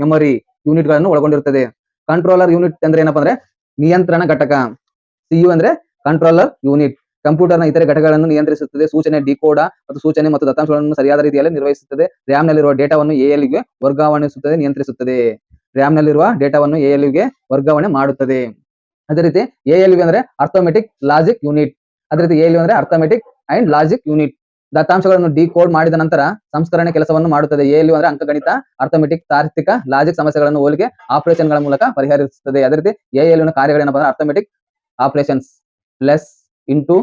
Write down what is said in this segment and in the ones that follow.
Memory ಯೂನಿಟ್ಗಳನ್ನು ಒಳಗೊಂಡಿರುತ್ತದೆ. Controller unit ಅಂದ್ರೆ ಏನಪ್ಪಾ ಅಂದ್ರೆ ನಿಯಂತ್ರಣ ಘಟಕ. ಸಿಯು ಅಂದ್ರೆ ಕಂಟ್ರೋಲರ್ ಯೂನಿಟ್ ಕಂಪ್ಯೂಟರ್ನ ಇತರೆ ಘಟಕಗಳನ್ನು ನಿಯಂತ್ರಿಸುತ್ತದೆ. ಸೂಚನೆ ಡಿಕೋಡ ಮತ್ತು ಸೂಚನೆ ಮತ್ತು ದತ್ತಾಂಶಗಳನ್ನು ಸರಿಯಾದ ರೀತಿಯಲ್ಲಿ ನಿರ್ವಹಿಸುತ್ತದೆ. ರ್ಯಾಮ್ ನಲ್ಲಿರುವ ಡೇಟಾವನ್ನು ಎಎಲ್ಗೆ ವರ್ಗಾವಣೆಸುತ್ತದೆ, ನಿಯಂತ್ರಿಸುತ್ತದೆ. ರ್ಯಾಮ್ ನಲ್ಲಿರುವ ಡೇಟಾವನ್ನು ಎಎಲ್ಗೆ ವರ್ಗಾವಣೆ ಮಾಡುತ್ತದೆ. ಅದೇ ರೀತಿ ALU ಅಂದ್ರೆ ಅರ್ಥಮೆಟಿಕ್ ಲಾಜಿಕ್ ಯೂನಿಟ್ ಅದೇ ರೀತಿ ಎಎಲ್ ಅಂದ್ರೆ ಅರ್ಥಮೆಟಿಕ್ ಅಂಡ್ ಲಾಜಿಕ್ ಯೂನಿಟ್ ದತ್ತಾಂಶಗಳನ್ನು ಡಿಕೋಡ್ ಮಾಡಿದ ನಂತರ ಸಂಸ್ಕರಣೆ ಕೆಲಸವನ್ನು ಮಾಡುತ್ತದೆ. ALU ಅಂದ್ರೆ ಅಂಕಗಣಿತ, ಅರ್ಥಮೆಟಿಕ್, ತಾರ್ಕಿಕ ಲಾಜಿಕ್ ಸಮಸ್ಯೆಗಳನ್ನು ಹೋಲಿಕೆ ಆಪರೇಷನ್ಗಳ ಮೂಲಕ ಪರಿಹರಿಸುತ್ತದೆ. ಅದೇ ರೀತಿ ALU ನ ಕಾರ್ಯಗಳೇನಪ್ಪ ಅಂದ್ರೆ ಅರ್ಥಮೆಟಿಕ್ ಆಪರೇಷನ್ಸ್ ಪ್ಲಸ್ ಇಂಟು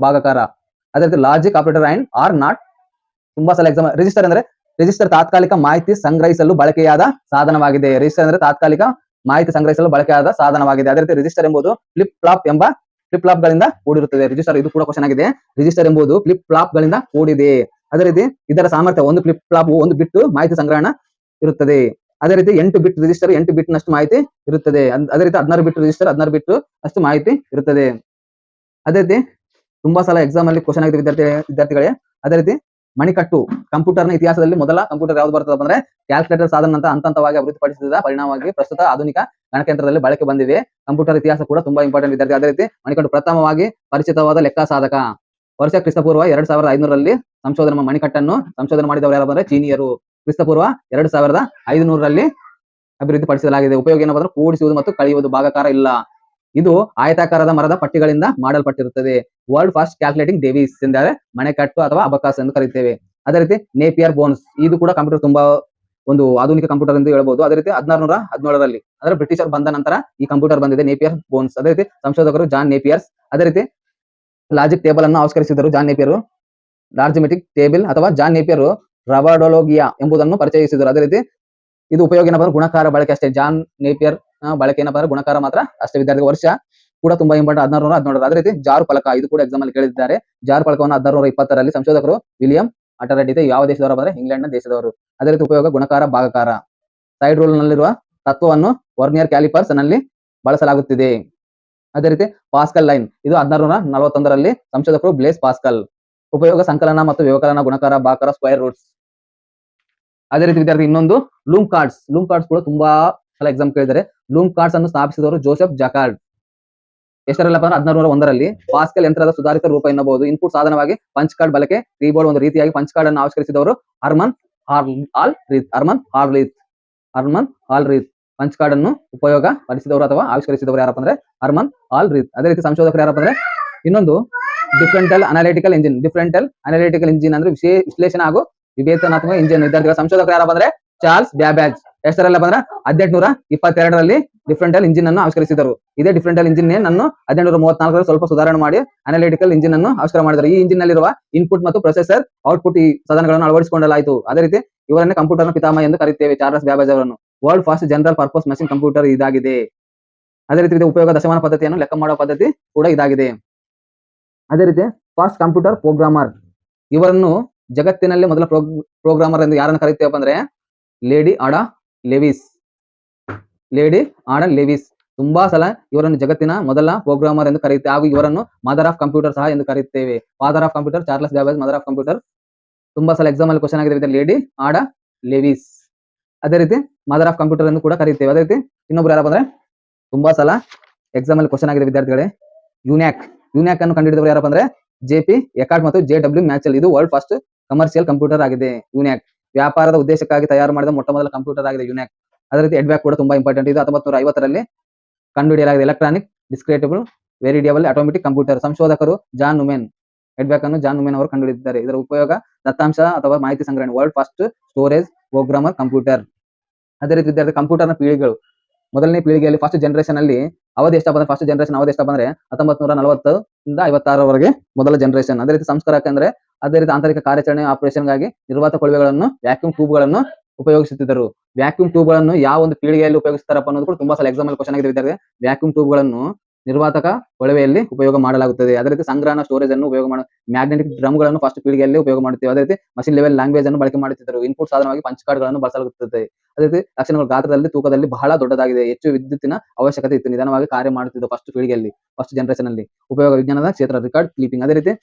ಭಾಗಕಾರ. ಅದೇ ರೀತಿ logic operator and or not ತುಂಬಾ ಸಲ ಎಕ್ಸಾಮ್ ರಿಜಿಸ್ಟರ್ ಅಂದ್ರೆ ರಿಜಿಸ್ಟರ್ ತಾತ್ಕಾಲಿಕ ಮಾಹಿತಿ ಸಂಗ್ರಹಿಸಲು ಬಳಕೆಯಾದ ಸಾಧನವಾಗಿದೆ. ರಿಜಿಸ್ಟರ್ ಅಂದ್ರೆ ತಾತ್ಕಾಲಿಕ ಮಾಹಿತಿ ಸಂಗ್ರಹಿಸಲು ಬಳಕೆಯಾದ ಸಾಧನವಾಗಿದೆ. ಅದೇ ರೀತಿ ರಿಜಿಸ್ಟರ್ ಎಂಬುದು ಫ್ಲಿಪ್ ಫ್ಲಾಪ್ ಎಂಬ ಫ್ಲಿಪ್ ಫ್ಲಾಪ್ ಗಳಿಂದ ಕೂಡಿರುತ್ತದೆ. ರಿಜಿಸ್ಟರ್ ಇದು ಕೂಡ ಕ್ವಶನ್ ಆಗಿದೆ. ರಿಜಿಸ್ಟರ್ ಎಂಬುದು ಫ್ಲಿಪ್ ಫ್ಲಾಪ್ ಗಳಿಂದ ಕೂಡಿದೆ. ಅದೇ ರೀತಿ ಇದರ ಸಾಮರ್ಥ್ಯ ಒಂದು ಫ್ಲಿಪ್ ಫ್ಲಾಪ್ ಒಂದು ಬಿಟ್ಟು ಮಾಹಿತಿ ಸಂಗ್ರಹಣ ಇರುತ್ತದೆ. ಅದೇ ರೀತಿ ಎಂಟು ಬಿಟ್ ರಿಜಿಸ್ಟರ್ ಎಂಟು ಬಿಟ್ ನಷ್ಟು ಮಾಹಿತಿ ಇರುತ್ತದೆ. ಅದೇ ರೀತಿ ಹದಿನಾರು ಬಿಟ್ ರಿಜಿಸ್ಟರ್ ಹದಿನಾರು ಬಿಟ್ಟು ಅಷ್ಟು ಮಾಹಿತಿ ಇರುತ್ತದೆ. ಅದೇ ರೀತಿ ತುಂಬಾ ಸಲ ಎಕ್ಸಾಮ್ ಅಲ್ಲಿ ಕ್ವಶನ್ ಆಗಿದೆ ವಿದ್ಯಾರ್ಥಿ, ವಿದ್ಯಾರ್ಥಿಗಳೇ, ಅದೇ ರೀತಿ ಮಣಿಕಟ್ಟು ಕಂಪ್ಯೂಟರ್ನ ಇತಿಹಾಸದಲ್ಲಿ ಮೊದಲ ಕಂಪ್ಯೂಟರ್ ಯಾವ್ದು ಬರ್ತದೆ ಅಂದ್ರೆ ಕ್ಯಾಲ್ಕುಲೇಟರ್ ಸಾಧನ ಅಂತ ಹಂತ ಹಂತವಾಗಿ ಅಭಿವೃದ್ಧಿಪಡಿಸಿದ ಪರಿಣಾಮವಾಗಿ ಪ್ರಸ್ತುತ ಆಧುನಿಕ ಗಣಕಯಂತ್ರದಲ್ಲಿ ಬಳಕೆ ಬಂದಿವೆ. ಕಂಪ್ಯೂಟರ್ ಇತಿಹಾಸ ಕೂಡ ತುಂಬಾ ಇಂಪಾರ್ಟೆಂಟ್ ವಿದ್ಯಾರ್ಥಿ. ಅದೇ ರೀತಿ ಮಣಿಕಟ್ಟು ಪ್ರಥಮವಾಗಿ ಪರಿಚಿತವಾದ ಲೆಕ್ಕ ಸಾಧಕ ವರ್ಷ ಕ್ರಿಸ್ತಪೂರ್ವ ಎರಡ್ ಸಾವಿರದ ಐನೂರಲ್ಲಿ ಸಂಶೋಧನೆ ಮಣಿಕಟ್ಟನ್ನು ಸಂಶೋಧನೆ ಮಾಡಿದವರು ಯಾರು ಅಂದ್ರೆ ಚೀನಿಯರು. ಕ್ರಿಸ್ತಪೂರ್ವ ಎರಡ್ ಸಾವಿರದ ಐದುನೂರರಲ್ಲಿ ಅಭಿವೃದ್ಧಿಪಡಿಸಲಾಗಿದೆ. ಉಪಯೋಗ ಏನಪ್ಪ ಅಂದ್ರೆ ಕೂಡಿಸುವುದು ಮತ್ತು ಕಳೆಯುವುದು. ಭಾಗಕಾರ ಇಲ್ಲ. ಇದು ಆಯತಾಕಾರದ ಮರದ ಪಟ್ಟಿಗಳಿಂದ ಮಾಡಲ್ಪಟ್ಟಿರುತ್ತದೆ. ವರ್ಲ್ಡ್ ಫಾಸ್ಟ್ ಕ್ಯಾಲ್ಕುಲೇಟಿಂಗ್ ಡೇವಿಸ್ ಎಂದರೆ ಮಣೆಕಟ್ಟು ಅಥವಾ ಅಬಕಾಸ್ ಎಂದು ಕರೆಯುತ್ತೇವೆ ಅದೇ ರೀತಿ ನೇಪಿಯರ್ ಬೋನ್ಸ್ ಇದು ಕೂಡ ಕಂಪ್ಯೂಟರ್ ತುಂಬಾ ಒಂದು ಆಧುನಿಕ ಕಂಪ್ಯೂಟರ್ ಎಂದು ಹೇಳಬಹುದು ಅದೇ ರೀತಿ ಹದಿನಾರುನೂರ ಹದಿನೇಳರಲ್ಲಿ, ಅಂದ್ರೆ ಬ್ರಿಟಿಷರ್ ಬಂದ ನಂತರ ಈ ಕಂಪ್ಯೂಟರ್ ಬಂದಿದೆ ನೇಪಿಯರ್ ಬೋನ್ಸ್ ಅದೇ ರೀತಿ ಸಂಶೋಧಕರು ಜಾನ್ ನೇಪಿಯರ್ಸ್ ಅದೇ ರೀತಿ ಲಾಜಿಕ್ ಟೇಬಲ್ ಅನ್ನು ಆವಿಷ್ಕರಿಸಿದರು ಜಾನ್ ನೇಪಿಯರ್ ಲಾರ್ಜಿಮೆಟಿಕ್ ಟೇಬಲ್ ಅಥವಾ ಜಾನ್ ನೇಪಿಯರ್ ರವಾಡೋಲೋಗಿಯಾ ಎಂಬುದನ್ನು ಪರಿಚಯಿಸಿದರು ಅದೇ ರೀತಿ ಇದು ಉಪಯೋಗ ಏನಪ್ಪ ಗುಣಕಾರ ಬಳಕೆ ಅಷ್ಟೇ. ಜಾನ್ ನೇಪಿಯರ್ ಬಳಕೆ ಏನಪ್ಪ ಅಂದ್ರೆ ಗುಣಕಾರ ಮಾತ್ರ ಅಷ್ಟೇ ವಿದ್ಯಾರ್ಥಿ ವರ್ಷ ಕೂಡ ತುಂಬಾ ಇಂಪಾರ್ಟೆಂಟ್ ಹದಿನಾರು ಹದಿನೇಳರ ಅದೇ ರೀತಿ ಜಾರು ಫಲಕ ಇದು ಕೂಡ ಎಕ್ಸಾಮ್ ಅಲ್ಲಿ ಕೇಳಿದ್ದಾರೆ. ಜಾರು ಫಲಕವನ್ನು ಹದಿನಾರು ಇಪ್ಪತ್ತರಲ್ಲಿ ಸಂಶೋಧಕರು ವಿಲಿಯಂ ಅಟರೆಡ್ಡಿ ಇದೆ ಯಾವ ದೇಶದವರು ಬಂದ್ರೆ ಇಂಗ್ಲೆಂಡ್ನ ದೇಶದವರು. ಅದೇ ರೀತಿ ಉಪಯೋಗ ಗುಣಕಾರ, ಭಾಗಕಾರ. ಸೈಡ್ ರೂಲ್ ನಲ್ಲಿರುವ ತತ್ವವನ್ನು ವರ್ನಿಯರ್ ಕ್ಯಾಲಿಪರ್ಸ್ನಲ್ಲಿ ಬಳಸಲಾಗುತ್ತಿದೆ. ಅದೇ ರೀತಿ ಪಾಸ್ಕಲ್ ಲೈನ್ ಇದು ಹದಿನಾರು ನಲವತ್ತೊಂದರಲ್ಲಿ ಸಂಶೋಧಕರು ಬ್ಲೇಸ್ ಪಾಸ್ಕಲ್. ಉಪಯೋಗ ಸಂಕಲನ ಮತ್ತು ವ್ಯವಕಲನ ಗುಣಕಾರ ಭಾಕಾರ ಸ್ಕ್ವೇರ್ ರೂಟ್ಸ್ ಅದೇ ರೀತಿ ವಿದ್ಯಾರ್ಥಿ ಇನ್ನೊಂದು ಲೂಮ್ ಕಾರ್ಡ್ಸ್. ಲೂಮ್ ಕಾರ್ಡ್ಸ್ ಕೂಡ ತುಂಬಾ ಎಕ್ಸಾಮ್ ಕೇಳಿದರೆ ಲೂಮ್ ಕಾರ್ಡ್ಸ್ ಅನ್ನು ಸ್ಥಾಪಿಸಿದವರು ಜೋಸೆಫ್ ಜಕಾರ್ಡ್. ಎಷ್ಟರಲ್ಲಪ್ಪ ಹದಿನಾರು ಒಂದರಲ್ಲಿ ಪಾಸ್ಕಲ್ ಯಂತ್ರದ ಸುಧಾರಿತ ರೂಪ ಎನ್ನಬಹುದು. ಇನ್ಪುಟ್ ಸಾಧನವಾಗಿ ಪಂಚ್ ಕಾರ್ಡ್ ಬಳಕೆ ಕೀಬೋರ್ಡ್ ಒಂದು ರೀತಿಯಾಗಿ ಪಂಚ್ ಕಾರ್ಡ್ ಅನ್ನು ಆವಿಷ್ಕರಿಸಿದವರು Herman Hollerith Herman Hollerith Herman Hollerith punch card ಅನ್ನು ಉಪಯೋಗ ಪಡಿಸಿದವರು ಅಥವಾ ಆವಿಷ್ಕರಿಸಿದವರು ಯಾರಪ್ಪ ಅಂದ್ರೆ ಅರ್ಮನ್ ಆಲ್ ರೀತ್ ಅದೇ ರೀತಿ ಸಂಶೋಧಕರು ಯಾರಪ್ಪ ಅಂದ್ರೆ ಇನ್ನೊಂದು differential analytical engine differential analytical engine ಅಂದ್ರೆ ವಿಶೇಷ ವಿಶ್ಲೇಷಣೆ ಹಾಗೂ ವಿವೇಚನಾತ್ಮಕ ಇಂಜಿನ್ ವಿದ್ಯಾರ್ಥಿಗಳ ಸಂಶೋಧಕರು ಯಾರಪ್ಪ ಅಂದ್ರೆ ಚಾರ್ಲ್ಸ್ ಬ್ಯಾಬ್ಯಾಜ್ ಎಷ್ಟರಲ್ಲಪ್ಪ ಅಂದ್ರೆ ಹದಿನೆಂಟುನೂರ ಇಪ್ಪತ್ತೆರಡರಲ್ಲಿ ಡಿಫ್ರೆಂಟಲ್ ಇಂಜಿನ್ ಅನ್ನು ಆವಿಷ್ಕರಿಸಿದರು. ಇದೇ ಡಿಫ್ರೆಂಟಲ್ ಇಂಜಿನ್ ಅನ್ನು ಹದಿನೆಂಟುನೂರ ಮೂವತ್ನಾಲ್ಕರಲ್ಲಿ ಸ್ವಲ್ಪ ಸುಧಾರಣೆ ಮಾಡಿ ಅನಾಲಿಟಿಕಲ್ ಇಂಜಿನ್ ಅನ್ನು ಆವಿಷ್ಕಾರ ಮಾಡಿದರು. ಈ ಇಂಜಿನ್ ನಲ್ಲಿರುವ ಇನ್ಪುಟ್ ಮತ್ತು ಪ್ರೊಸೆಸರ್ ಔಟ್ಪುಟ್ ಈ ಸಾಧನಗಳನ್ನು ಅಳವಡಿಸಿಕೊಳ್ಳಲಾಯಿತು ಅದೇ ರೀತಿ ಇವರನ್ನೇ ಕಂಪ್ಯೂಟರ್ನ ಪಿತಾಮಹ ಎಂದು ಕರೆಯುತ್ತೇವೆ, ಚಾರ್ಲ್ಸ್ ಬ್ಯಾಬೇಜ್ ಅವರನ್ನು. World first general purpose machine computer ಇದಾಗಿದೆ. ಅದೇ ರೀತಿ ಉಪಯೋಗ ದಶಮಾನ ಪದ್ಧತಿಯನ್ನು ಲೆಕ್ಕ ಮಾಡುವ ಪದ್ಧತಿ ಕೂಡ ಇದಾಗಿದೆ. ಅದೇ ರೀತಿ ಫಾಸ್ಟ್ ಕಂಪ್ಯೂಟರ್ ಪ್ರೋಗ್ರಾಮರ್ ಇವರನ್ನು ಜಗತ್ತಿನಲ್ಲಿ ಮೊದಲ ಪ್ರೋಗ್ರಾಮರ್ ಎಂದು ಯಾರನ್ನು ಕರೆಯುತ್ತೇವೆ ಅಂದ್ರೆ, Lady Ada Lewis. Lady Ada Lewis. ತುಂಬಾ ಸಲ ಇವರನ್ನು ಜಗತ್ತಿನ ಮೊದಲ ಪ್ರೋಗ್ರಾಮರ್ ಎಂದು ಕರೆಯುತ್ತೆ. ಹಾಗೂ ಇವರನ್ನು ಮದರ್ ಆಫ್ ಕಂಪ್ಯೂಟರ್ ಸಹ ಎಂದು ಕರೆಯುತ್ತೇವೆ. Father of computer Charles Babbage mother of computer. ತುಂಬಾ ಸಲ ಎಕ್ಸಾಮ್ ಅಲ್ಲಿ ಕ್ವಶನ್ ಆಗಿದೆ ಲೇಡಿ ಆಡ ಲೆವಿಸ್. ಅದೇ ರೀತಿ ಮದರ್ ಆಫ್ ಕಂಪ್ಯೂಟರ್ ಎಂದು ಕೂಡ ಕರೆಯುತ್ತೇವೆ. ಅದೇ ರೀತಿ ಇನ್ನೊಬ್ರು ಯಾರಪ್ಪ ಅಂದ್ರೆ ತುಂಬಾ ಸಲ ಎಕ್ಸಾಮ್ ಅಲ್ಲಿ ಕ್ವಶನ್ ಆಗಿದೆ ವಿದ್ಯಾರ್ಥಿಗಳೇ ಯುನ್ಯಾಕ್ ಯುನ್ಯಾಕ್ ಅನ್ನು ಕಂಡುಹಿಡಿದವರು ಯಾರಪ್ಪ ಅಂದ್ರೆ ಜೆಪಿ ಎಕಾರ್ಡ್ ಮತ್ತು ಜೆ ಡಬ್ಲ್ಯೂ ಮ್ಯಾಚಲ್ ಇದು ವರ್ಲ್ಡ್ ಫಸ್ಟ್ ಕಮರ್ಷಿಯಲ್ ಕಂಪ್ಯೂಟರ್ ಆಗಿದೆ ಯುನ್ಯಾಕ್ ವ್ಯಾಪಾರದ ಉದ್ದೇಶಕ್ಕಾಗಿ ತಯಾರು ಮಾಡಿದ ಮೊಟ್ಟ ಮೊದಲ ಕಂಪ್ಯೂಟರ್ ಆಗಿದೆ ಯುನ್ಯಾಕ್ ಅದೇ ರೀತಿ ಎಡ್ಬ್ಯಾಕ್ ಕೂಡ ತುಂಬಾ ಇಂಪಾರ್ಟೆಂಟ್ ಇದು ಹತ್ತೊಂಬತ್ತು ನೂರ ಐವತ್ತರಲ್ಲಿ ಕಂಡುಹಿಡಿಯಲಾಗಿದೆ. Electronic discrete variable, automatic computer. ಸಂಶೋಧಕರು ಜಾನ್ ನುಮೆನ್ ಎಡ್ಬ್ಯಾಕ್ ಅನ್ನು ಜಾನ್ ನುಮೆನ್ ಅವರು ಕಂಡುಹಿಡಿದಿದ್ದಾರೆ. ಇದರ ಉಪಯೋಗ ದತ್ತಾಂಶ ಅಥವಾ ಮಾಹಿತಿ ಸಂಗ್ರಹಣೆ world first storage programmer computer ಅದೇ ರೀತಿ ವಿದ್ಯಾರ್ಥಿ ಕಂಪ್ಯೂಟರ್ನ ಪೀಳಿಗೆಗಳು. ಮೊದಲನೇ ಪೀಳಿಗೆಯಲ್ಲಿ ಫಸ್ಟ್ ಜನರೇಷನ್ ಅಲ್ಲಿ ಅವಧಿ ಎಷ್ಟ ಬಂದ್ರೆ ಫಸ್ಟ್ ಜನರೇಷನ್ ಅವಧಿ ಎಷ್ಟ ಅಂದ್ರೆ ಹತ್ತೊಂಬತ್ತು ನೂರ ನಲವತ್ತು ಇಂದ ಐವತ್ತಾರವರೆಗೆ ಮೊದಲ ಜನರೇಷನ್ ಅದೇ ರೀತಿ ಸಂಸ್ಕಾರ ಅಂದ್ರೆ ಅದೇ ರೀತಿ ಆಂತರಿಕ ಕಾರ್ಯಾಚರಣೆ ಆಪರೇಷನ್ಗಾಗಿ ನಿರ್ವಾತ ಕೊಳವೆಗಳನ್ನು ವ್ಯಾಕ್ಯೂಮ್ ಟ್ಯೂಬ್ಗಳನ್ನು ಉಪಯೋಗಿಸುತ್ತಿದ್ದರು. ವ್ಯಾಕ್ಯೂಮ್ ಟ್ಯೂಬ್ಗಳನ್ನು ಯಾವ ಒಂದು ಪೀಳಿಗೆಯಲ್ಲಿ ಉಪಯೋಗಿಸ್ತಾರಪ್ಪ ಅನ್ನೋದು ಕೂಡ ತುಂಬಾ ಸಲ ಎಕ್ಸಾಮ್ ಅಲ್ಲಿ ಕ್ವಶನ್ ಆಗಿದೆ ವಿದ್ಯಾರ್ಥಿ ವ್ಯಾಕ್ಯೂಮ್ ಟ್ಯೂಬ್ಗಳನ್ನು ನಿರ್ವಾತಕ ಕೊಳವೆಯಲ್ಲಿ ಉಪಯೋಗ ಮಾಡಲಾಗುತ್ತದೆ. ಅದೇ ರೀತಿ ಸಂಗ್ರಹಣ ಸ್ಟೋರೇಜ್ ಅನ್ನು ಉಪಯೋಗ ಮಾಡ ಮ್ಯಾಗ್ನೆಟಿಕ್ ಡ್ರಮ್ಗಳನ್ನು ಫಸ್ಟ್ ಪೀಳಿಗೆಯಲ್ಲಿ ಉಪಯೋಗ ಮಾಡುತ್ತೇವೆ. ಅದೇ ರೀತಿ ಮಷಿನ್ ಲೆವೆಲ್ ಲ್ಯಾಂಗ್ವೇಜ್ ಅನ್ನು ಬಳಕೆ ಮಾಡುತ್ತಿದ್ದರು. ಇನ್ಪುಟ್ ಸಾಧನವಾಗಿ ಪಂಚ ಕಾರ್ಡ್ಗಳನ್ನು ಬಳಸಲಾಗುತ್ತದೆ. ಅದೇ ರೀತಿ ಲಕ್ಷಣಗಳು ಗಾತ್ರದಲ್ಲಿ, ತೂಕದಲ್ಲಿ ಬಹಳ ದೊಡ್ಡದಾಗಿದೆ. ಹೆಚ್ಚು ವಿದ್ಯುತ್ತಿನ ಅವಶ್ಯಕತೆ ಇತ್ತು. ನಿಧಾನವಾಗಿ ಕಾರ್ಯ ಮಾಡುತ್ತಿದ್ದು ಫಸ್ಟ್ ಪೀಳಿಗೆಯಲ್ಲಿ ಫಸ್ಟ್ ಜನರೇಷನ್ ಅಲ್ಲಿ ಉಪಯೋಗ ವಿಜ್ಞಾನದ ಕ್ಷೇತ್ರ ರೆಕಾರ್ಡ್ ಕ್ಲೀಪಿಂಗ್ ಅದೇ ರೀತಿ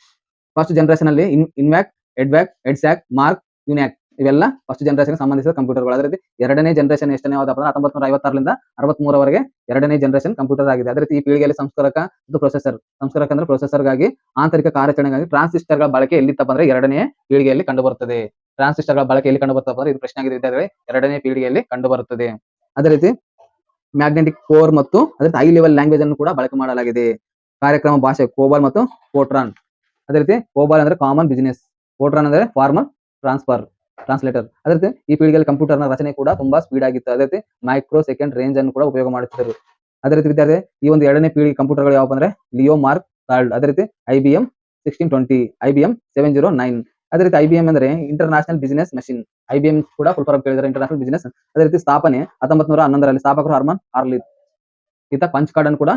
ಫಸ್ಟ್ ಜನರೇಷನ್ ಅಲ್ಲಿ ಇನ್ ಇನ್ವ್ಯಾಕ್ ಎಡ್ವ್ಯಾಕ್ ಎಡ್ಸ್ಯಾಕ್ ಮಾರ್ಕ್ ಯುನ್ಯಾಕ್ ಇವೆಲ್ಲ ಫಸ್ಟ್ ಜನರೇಷನ್ ಸಂಬಂಧಿಸಿದ ಕಂಪ್ಯೂಟರ್ಗಳು ಅದೇ ರೀತಿ ಎರಡನೇ ಜನರೇಷನ್ ಎಷ್ಟನೇ ಯಾವ್ದಪ್ಪ ಅಂದ್ರೆ ಹತ್ತೊಂಬತ್ತು ನೂರ ಐವತ್ತಾರರಿಂದ ಅರವತ್ಮೂರವರೆಗೆ ಎರಡನೇ ಜನರೇಷನ್ ಕಂಪ್ಯೂಟರ್ ಆಗಿದೆ. ಅದೇ ರೀತಿ ಈ ಪೀಳಿಗೆಯಲ್ಲಿ ಸಂಸ್ಕರಕ ಮತ್ತು ಪ್ರೊಸೆಸರ್ ಸಂಸ್ಕರಕ ಅಂದ್ರೆ ಪ್ರೊಸೆಸರ್ಗಾಗಿ ಆಂತರಿಕ ಕಾರ್ಯಾಚರಣೆಗಾಗಿ ಟ್ರಾನ್ಸಿಸ್ಟರ್ಗಳ ಬಳಕೆ ಎಲ್ಲಿತ್ತಪ್ಪ ಅಂದ್ರೆ ಎರಡನೇ ಪೀಳಿಗೆಯಲ್ಲಿ ಕಂಡು ಬರುತ್ತದೆ ಟ್ರಾನ್ಸಿಸ್ಟರ್ಗಳ ಬಳಕೆ ಎಲ್ಲಿ ಕಂಡು ಅಂದ್ರೆ ಇದು ಪ್ರಶ್ನೆ ಆಗಿದೆ ವಿದ್ಯಾರ್ಥಿಗಳೇ, ಎರಡನೇ ಪೀಳಿಗೆಯಲ್ಲಿ ಕಂಡು ಬರುತ್ತದೆ ಅದೇ ರೀತಿ ಮ್ಯಾಗ್ನೆಟಿಕ್ ಕೋರ್ ಮತ್ತು ಅದೇ ಹೈ ಲೆವೆಲ್ ಲ್ಯಾಂಗ್ವೇಜ್ ಅನ್ನು ಕೂಡ ಬಳಕೆ ಮಾಡಲಾಗಿದೆ. ಕಾರ್ಯಕ್ರಮ ಭಾಷೆ ಕೋಬಾಲ್ ಮತ್ತು ಫೋಟ್ರಾನ್ ಅದೇ ರೀತಿ ಕೋಬಾಲ್ ಅಂದ್ರೆ ಕಾಮನ್ ಬಿಸಿನೆಸ್ ಫೋಟ್ರಾನ್ ಅಂದ್ರೆ ಫಾರ್ಮಲ್ ಟ್ರಾನ್ಸ್ಫರ್ ಟ್ರಾನ್ಸ್ಲೇಟರ್ ಅದೇ ರೀತಿ ಈ ಪೀಳಿಗೆಯಲ್ಲಿ ನ ರಚನೆ ಕೂಡ ತುಂಬಾ ಸ್ಪೀಡ್ ಆಗಿತ್ತು. ಅದೇ ರೀತಿ ಮೈಕ್ರೋ ಸೆಕೆಂಡ್ ರೇಂಜ್ ಅನ್ನು ಕೂಡ ಉಪಯೋಗ ಮಾಡುತ್ತಿದ್ದರು. ಅದೇ ರೀತಿ ವಿದ್ಯಾರ್ಥಿ, ಈ ಒಂದು ಎರಡನೇ ಪೀಳಿಗೆ ಕಂಪ್ಯೂಟರ್ಗಳು ಯಾವಪ್ಪ ಅಂದ್ರೆ ಲಿಯೋ ಮಾರ್ಕ್ ಥರ್ಡ್ ಅದೇ ರೀತಿ I B M sixteen twenty I B M seven zero nine ಅದೇ ರೀತಿ ಐ ಬಿ ಎಂ ಅಂದ್ರೆ international business machine I B M ಕೂಡ ಫುಲ್ ಫಾರ್ಮ್ ಕೇಳಿದರೆ ಇಂಟರ್ನ್ಯಾಷನಲ್ ಬಿಸಿನೆಸ್ ಅದೇ ರೀತಿ ಸ್ಥಾಪನೆ ಹತ್ತೊಂಬತ್ತು ನೂರ ಹನ್ನೊಂದರಲ್ಲಿ ಸ್ಥಾಪಕರು ಹರ್ಮನ್ ಆರ್ಲಿತ್ ಈತ ಪಂಚ್ ಕಾರ್ಡ್ ಅನ್ನು ಕೂಡ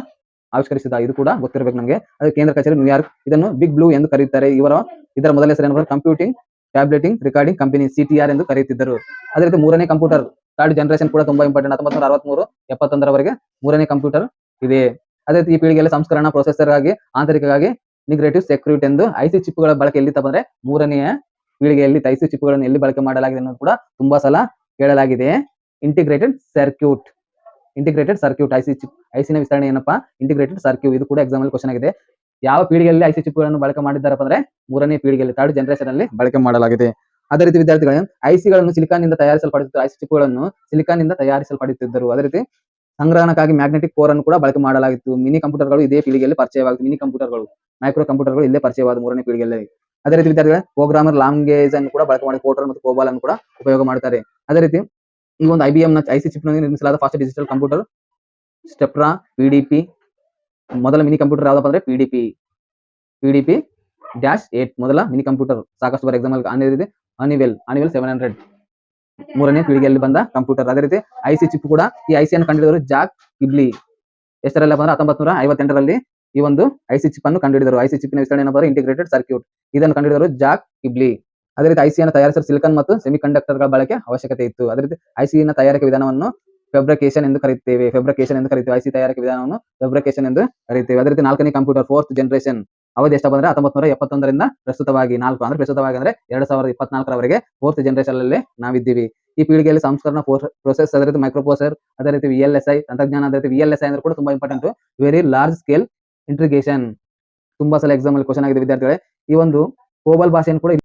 ಆವಿಷ್ಕರಿಸಿದ ಇದು ಕೂಡ ಗೊತ್ತಿರಬೇಕು ನಮಗೆ. ಅದು ಕೇಂದ್ರ ಕಚೇರಿ ನ್ಯೂಯಾರ್ಕ್ ಇದನ್ನು ಬಿಗ್ ಬ್ಲೂ ಎಂದು ಕರೆಯುತ್ತಾರೆ. ಇವರ ಇದರ ಮೊದಲ ಹೆಸರು computing tabulating recording company CTR ಎಂದು ಕರೆಯುತ್ತಿದ್ದರು. ಅದೇ ರೀತಿ ಮೂರನೇ ಕಂಪ್ಯೂಟರ್ ಥರ್ಡ್ ಜನರೇಷನ್ ಕೂಡ ತುಂಬಾ ಇಂಪಾರ್ಟೆಂಟ್ ಹತ್ತೊಂಬತ್ತು ನೂರ ಅರವತ್ಮೂರು, ಎಪ್ಪತ್ತೊಂದರವರೆಗೆ ಮೂರನೇ ಕಂಪ್ಯೂಟರ್ ಇದೆ. ಅದೇ ರೀತಿ ಈ ಪೀಳಿಗೆಯಲ್ಲಿ ಸಂಸ್ಕರಣ ಪ್ರೊಸೆಸರ್ ಆಗಿ ಆಂತರಿಕವಾಗಿ ನಿಗ್ರೇಟಿವ್ ಸೆಕ್ಯೂರಿಟಿ ಎಂದು ಐಸಿ ಚಿಪ್ಗಳ ಬಳಕೆ ಎಲ್ಲಿ ತಂದ್ರೆ ಮೂರನೆಯ ಪೀಳಿಗೆಯಲ್ಲಿ ಐಸಿ ಚಿಪ್ಗಳನ್ನು ಎಲ್ಲಿ ಬಳಕೆ ಮಾಡಲಾಗಿದೆ ಅನ್ನೋದು ಕೂಡ ತುಂಬಾ ಸಲ ಕೇಳಲಾಗಿದೆ. Integrated circuit integrated circuit IC chip ಐಸಿನ ವಿಸ್ತರಣೆ ಏನಪ್ಪ? ಇಂಟಿಗ್ರೇಟೆಡ್ ಸರ್ಕ್ಯೂಟ್ ಇದು ಕೂಡ ಎಕ್ಸಾಮ್ ಕ್ವಶನ್ ಆಗಿದೆ. ಯಾವ ಪೀಳಿಗೆಯಲ್ಲಿ ಐಸಿ ಚಿಪ್ಗಳನ್ನು ಬಳಕೆ ಮಾಡಿದ್ದಾರಪ್ಪ ಅಂದ್ರೆ ಮೂರನೇ ಪೀಳಿಗೆಯಲ್ಲಿ ಥರ್ಡ್ ಜನರೇಷನ್ ಅಲ್ಲಿ ಬಳಕೆ ಮಾಡಲಾಗಿದೆ. ಅದೇ ರೀತಿ ವಿದ್ಯಾರ್ಥಿಗಳೇ ಐಸಿಗಳನ್ನು ಸಿಲಿಕಾನ್ನಿಂದ ತಯಾರಿಸಲ್ಪಡುತ್ತಿದ್ದರು ಐಸಿ ಚಿಪ್ಗಳನ್ನು ಸಿಲಿಕಾನ್ನಿಂದ ತಯಾರಿಸಲ್ಪಡುತ್ತಿದ್ದರು. ಅದೇ ರೀತಿ ಸಂಗ್ರಹಣಕ್ಕಾಗಿ ಮ್ಯಾಗ್ನೆಟಿಕ್ ಕೋರ್ ಅನ್ನು ಕೂಡ ಬಳಕೆ ಮಾಡಲಾಗಿತ್ತು. ಮಿನಿ ಕಂಪ್ಯೂಟರ್ಗಳು ಇದೇ ಪೀಳಿಗೆಯಲ್ಲಿ ಪರಿಚಯವಾಗುತ್ತೆ ಮಿನಿ ಕಂಪ್ಯೂಟರ್ಗಳು ಮೈಕ್ರೋ ಕಂಪ್ಯೂಟರ್ಗಳು ಇಲ್ಲೇ ಪರಿಚಯವಾದ ಮೂರನೇ ಪೀಳಿಗೆಯಲ್ಲಿ. ಅದೇ ರೀತಿ ವಿದ್ಯಾರ್ಥಿಗಳ ಪ್ರೋಗ್ರಾಮರ್ ಲಾಂಗ್ವೇಜ್ ಅನ್ನು ಕೂಡ ಬಳಕೆ ಮಾಡಿ ಕೋಟರ್ ಮತ್ತು ಕೋಬಾಲ್ ಅನ್ನು ಕೂಡ ಉಪಯೋಗ ಮಾಡ್ತಾರೆ. ಅದೇ ರೀತಿ ಈ ಒಂದು ಐಬಿಎಂ ನ ಐಸಿ ಚಿಪ್ನಲ್ಲಿ ನಿರ್ಮಿಸಲಾದ ಫಾಸ್ಟ್ ಡಿಜಿಟಲ್ ಕಂಪ್ಯೂಟರ್ ಸ್ಟೆಪ್ರಾ ಪಿಡಿಪಿ ಮೊದಲ ಮಿನಿ ಕಂಪ್ಯೂಟರ್ ಯಾವ್ದಪ್ಪ ಅಂದ್ರೆ ಪಿಡಿಪಿ ಪಿಡಿಪಿ ಡ್ಯಾಶ್ ಏಟ್ ಮೊದಲ ಮಿನಿ ಕಂಪ್ಯೂಟರ್ ಸಾಕಷ್ಟು ಬಾರಿ ಎಕ್ಸಾಂಪಲ್ ಇದೆ. ಅನಿವೆಲ್ ಅನಿವೆಲ್ ಸೆವೆನ್ ಹಂಡ್ರೆಡ್ ಮೂರನೇ ಪೀಳಿಗೆಯಲ್ಲಿ ಬಂದ ಕಂಪ್ಯೂಟರ್ ಅದೇ ರೀತಿ ಐಸಿ ಚಿಪ್ ಕೂಡ ಈ ಐಸಿ ಅನ್ನು ಕಂಡುಹಿಡಿದವರು ಜಾಕ್ ಇಬ್ಲಿ ಎಷ್ಟರಲ್ಲಪ್ಪ ಬಂದ್ರೆ ಹತ್ತೊಂಬತ್ತು ನೂರ ಐವತ್ತೆಂಟರಲ್ಲಿ ಈ ಒಂದು ಐಸಿ ಚಿಪ್ ಅನ್ನು ಕಂಡುಹಿಡಿದರು. ಐಸಿ ಚಿಪ್ನ ವಿಸ್ತರಣೆ ಏನಪ್ಪ ಇಂಟಿಗ್ರೇಟೆಡ್ ಸರ್ಕ್ಯೂಟ್ ಇದನ್ನು ಕಂಡುಹಿಡಿದವರು ಜಾಕ್ ಇಬ್ಲಿ ಅದೇ ರೀತಿ ಐಸಿಯನ್ನು ತಯಾರಿಸಲು ಸಿಲಿಕಾನ್ ಮತ್ತು ಸೆಮಿ ಗಳ ಬಳಕೆ ಅವಶ್ಯಕತೆ ಇತ್ತು. ಅದೇ ರೀತಿ ಐಸಿನ ತಯಾರಿಕೆ ವಿಧಾನವನ್ನು ಫೆಬ್ರಿಕೇಶನ್ ಎಂದು ಕರೆಯುತ್ತೇವೆ. ಫೆಬ್ರಿಕೇಶನ್ ಎಂದು ಕರೀತೇವೆ ಐಸಿ ತಯಾರಿಕೆ ವಿಧಾನವನ್ನು ಫೆಬ್ರಿಕೇಶನ್ ಎಂದು ಕರೆಯುತ್ತೇವೆ. ಅದೇ ರೀತಿ ನಾಲ್ಕನೇ ಕಂಪ್ಯೂಟರ್ ಫೋರ್ತ್ ಜನರೇಷನ್ ಅವಧಿ ಎಷ್ಟು ಬಂದ್ರೆ ಹತ್ತೊಂಬತ್ತು ಎಪ್ಪತ್ತೊಂದರಿಂದ ಪ್ರಸ್ತುತವಾಗಿ ನಾಲ್ಕು ಅಂದ್ರೆ ಪ್ರಸ್ತುತವಾಗಿ ಅಂದ್ರೆ ಎರಡ್ ಸಾವಿರದ ಇಪ್ಪತ್ನಾಲ್ಕರವರೆಗೆ ಫೋರ್ತ್ ಜನರೇಷನ್ ಅಲ್ಲಿ ನಾವಿದ್ದೀವಿ. ಈ ಪೀಳಿಗೆಯಲ್ಲಿ ಸಂಸ್ಕರಣ ಪ್ರೊಸೆಸ್ ಅದೇ ರೀತಿ ಮೈಕ್ರೋಪ್ರೊಸರ್ ಅದೇ ರೀತಿ ವಿ ಎಲ್ ಎಸ್ ಐ ತಂತ್ರಜ್ಞಾನ, ಅದೇ ರೀತಿ ವಿ ಎಲ್ ಎಸ್ ಐ ಅಂದ್ರೆ ಕೂಡ ತುಂಬಾ important very large scale integration ತುಂಬಾ ಸಲ ಎಕ್ಸಾಮ್ ಅಲ್ಲಿ ಕ್ವಶನ್ ಆಗಿದೆ ವಿದ್ಯಾರ್ಥಿಗಳೇ, ಈ ಒಂದು ಕೋಬಲ್ ಭಾಷೆಯನ್ನು ಕೂಡ